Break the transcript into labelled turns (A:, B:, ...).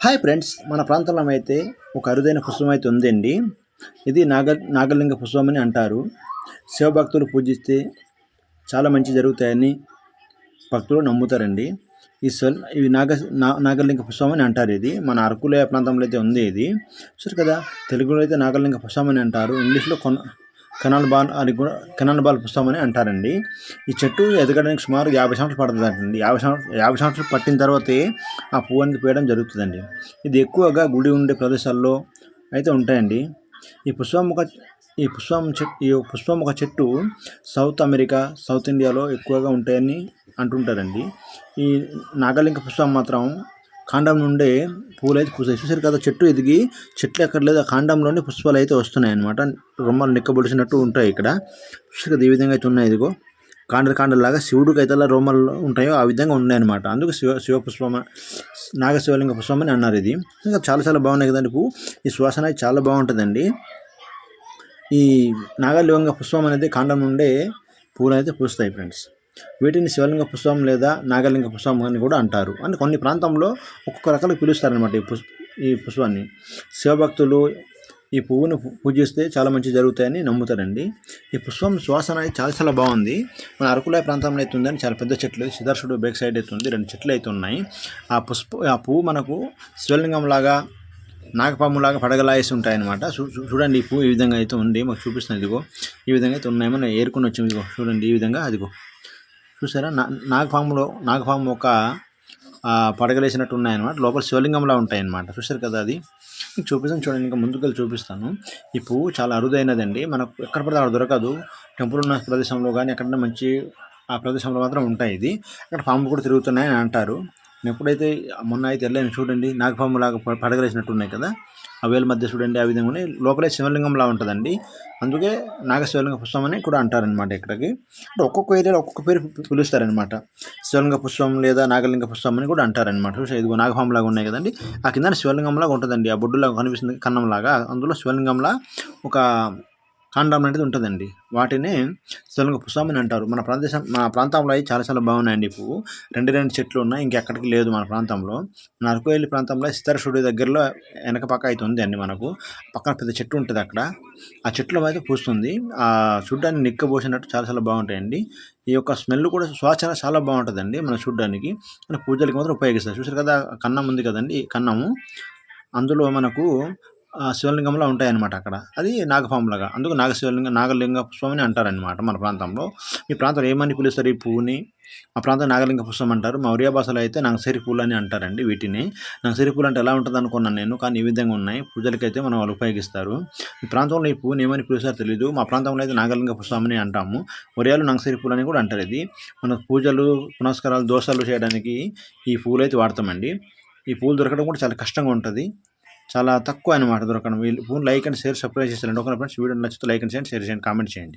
A: Hi friends మన ప్రాంతంలో అయితే ఒక అరుదైన పుష్పం అయితే ఉందండి. ఇది నాగ నాగలింగ పుష్పం అని అంటారు. శివభక్తులు పూజిస్తే చాలా మంచి జరుగుతాయని భక్తులు నమ్ముతారండి. ఈ స్వల్ ఇవి నాగ నా నాగలింగ పుష్పం అని అంటారు ఇది. మన అరకులే ప్రాంతంలో అయితే ఉంది ఇది. చూసారు కదా తెలుగులో అయితే నాగలింగ పుష్పం అని అంటారు. ఇంగ్లీష్లో కొన కెనాల్ బాల్ అని కూడా కెనాల్ బాల్ పుష్పం అని అంటారండి. ఈ చెట్టు ఎదగడానికి సుమారు యాభై సంవత్సరాలు పడుతుంది అండి యాభై సంవత్సరం యాభై సంవత్సరాలు పట్టిన తర్వాతే ఆ పువ్వు అనేది పేయడం జరుగుతుందండి. ఇది ఎక్కువగా గుడి ఉండే ప్రదేశాల్లో అయితే ఉంటాయండి. ఈ పుష్పముఖ ఈ పుష్పం చెట్టు ఈ పుష్పముఖ చెట్టు సౌత్ అమెరికా సౌత్ ఇండియాలో ఎక్కువగా ఉంటాయని అంటుంటారండి. ఈ నాగలింగ పుష్పం మాత్రం కాండం నుండే పూలు అయితే పూసాయి చూసారు కదా చెట్టు ఎదిగి చెట్లు ఎక్కడ లేదు ఆ కాండంలోనే పుష్పాలు అయితే వస్తున్నాయి అనమాట రొమ్మలు నిక్కబడిసినట్టు ఉంటాయి ఇక్కడ. చూసారు కదా ఈ విధంగా అయితే ఉన్నాయి ఇదిగో కాండల కాండలాగా శివుడికి అయితే రొమ్మలు ఉంటాయో ఆ విధంగా ఉన్నాయి అనమాట అందుకు శివ శివ పుష్పం నాగశివలింగ పుష్పం అని అన్నారు ఇది. ఇంకా చాలా చాలా బాగున్నాయి కదండి పువ్వు. ఈ సువాసన అయితే చాలా బాగుంటుందండి. ఈ నాగలింగ పుష్పం అనేది కాండం నుండే పూలు అయితే పూస్తాయి ఫ్రెండ్స్. వీటిని శివలింగ పుష్పం లేదా నాగలింగ పుష్పం అని కూడా అంటారు. అని కొన్ని ప్రాంతంలో ఒక్కొక్క రకాలు పిలుస్తారనమాట ఈ పుష్ప ఈ పుష్పాన్ని. శివభక్తులు ఈ పువ్వును పూజిస్తే చాలా మంచి జరుగుతాయని నమ్ముతారండి. ఈ పుష్పం శ్వాసన అయితే చాలా చాలా బాగుంది. మన అరకుల ప్రాంతంలో అయితే ఉందని చాలా పెద్ద చెట్లు సిదర్శుడు బ్యాక్ సైడ్ అయితే ఉంది రెండు చెట్లు అయితే ఉన్నాయి. ఆ పుష్ప ఆ పువ్వు మనకు శివలింగం లాగా నాగపాములాగా పడగలాయేసి ఉంటాయన్నమాట. చూడండి ఈ పువ్వు ఈ విధంగా అయితే ఉంది. మాకు చూపిస్తుంది ఇదిగో ఈ విధంగా అయితే ఉన్నాయి. మనం ఏరుకుని వచ్చింది ఇదిగో చూడండి ఈ విధంగా అదిగో. చూసారా? నాగపాములో నాగపాము ఒక పడగలేసినట్టు ఉన్నాయన్నమాట లోపల శివలింగంలా ఉంటాయన్నమాట. చూసారు కదా అది? మీకు చూపిస్తాను చూడండి ఇంకా ముందుకెళ్ళి చూపిస్తాను. ఈ పువ్వు చాలా అరుదైనదండి. మనకు ఎక్కడ పడితే అక్కడ దొరకదు. టెంపుల్ ఉన్న ప్రదేశంలో కానీ ఎక్కడన్నా మంచి ఆ ప్రదేశంలో మాత్రం ఉంటాయి ఇది. అక్కడ పాములు కూడా తిరుగుతున్నాయని అంటారు. నేను ఎప్పుడైతే మొన్న అయితే వెళ్ళాను చూడండి నాగపాము లాగా పడగలేసినట్టు ఉన్నాయి కదా? ఆ వేల మధ్య చూడండి ఆ విధంగానే లోపలే శివలింగంలా ఉంటుందండి. అందుకే నాగశివలింగ పుష్పం అని కూడా అంటారనమాట ఇక్కడికి. అంటే ఒక్కొక్క ఏరియాలో ఒక్కొక్క పేరు పిలుస్తారనమాట శివలింగ పుష్పం లేదా నాగలింగ పుష్పం అని కూడా అంటారనమాట చూసా ఇదిగో నాగపాములాగా ఉన్నాయి కదండి. ఆ కింద శివలింగంలాగా ఉంటుందండి. ఆ బొడ్డులాగా కనిపిస్తుంది కన్నంలాగా. అందులో శివలింగంలా ఒక కాండం అనేది ఉంటుందండి. వాటిని శివలింగ పుసామని అంటారు. మన ప్రదేశం మన ప్రాంతంలో అవి చాలా చాలా బాగున్నాయండి పువ్వు రెండు రెండు చెట్లు ఉన్నాయి. ఇంకెక్కడికి లేదు మన ప్రాంతంలో. మన అరకువెల్లి ప్రాంతంలో సితారశుడి దగ్గరలో వెనక పక్క అయితే ఉంది అండి మనకు. పక్కన పెద్ద చెట్టు ఉంటుంది అక్కడ. ఆ చెట్లు అయితే పూస్తుంది. ఆ చూడ్డానికి నిక్కబోసినట్టు చాలా చాలా బాగుంటాయండి. ఈ యొక్క స్మెల్ కూడా శ్వాసన చాలా బాగుంటుందండి మనం చూడ్డానికి. మన పూజలకి మాత్రం ఉపయోగిస్తారు. చూసారు కదా కన్నం ఉంది కదండి కన్నము. అందులో మనకు శివలింగంలో ఉంటాయన్నమాట అక్కడ. అది నాగపాములాగా అందుకు నాగశివలింగ నాగలింగ పుష్పం అని అంటారనమాట మన ప్రాంతంలో. మీ ప్రాంతం ఏమని పిలుస్తారు? ఈ పువ్వుని మా ప్రాంతం నాగలింగ పుష్పం అంటారు. మా ఒరియా భాషలో అయితే నాగసరి పూలు అని అంటారండి వీటిని. నాగసరి పూలు అంటే ఎలా ఉంటుంది అనుకున్నాను నేను కానీ ఈ విధంగా ఉన్నాయి. పూజలకైతే మనం వాళ్ళు ఉపయోగిస్తారు. ఈ ప్రాంతంలో ఈ పువ్వుని ఏమని పిలుస్తారో తెలియదు మా ప్రాంతంలో అయితే నాగలింగ పుష్పం అని అంటాము. ఒరియాలు నంగసరి పూలు అని కూడా అంటారు ఇది. మన పూజలు పునస్కారాలు దోషాలు చేయడానికి ఈ పూలు అయితే వాడతామండి. ఈ పూలు దొరకడం కూడా చాలా కష్టంగా ఉంటుంది. చాలా తక్కువ అనమాట దొరకడం. వీళ్ళు phone like and share subscribe చేసేయాలండి ఒక ఫ్రెండ్స్ వీడియో నచ్చితే లైక్ అండ్ షేర్ షేర్ చేయండి కామెంట్ చేయండి.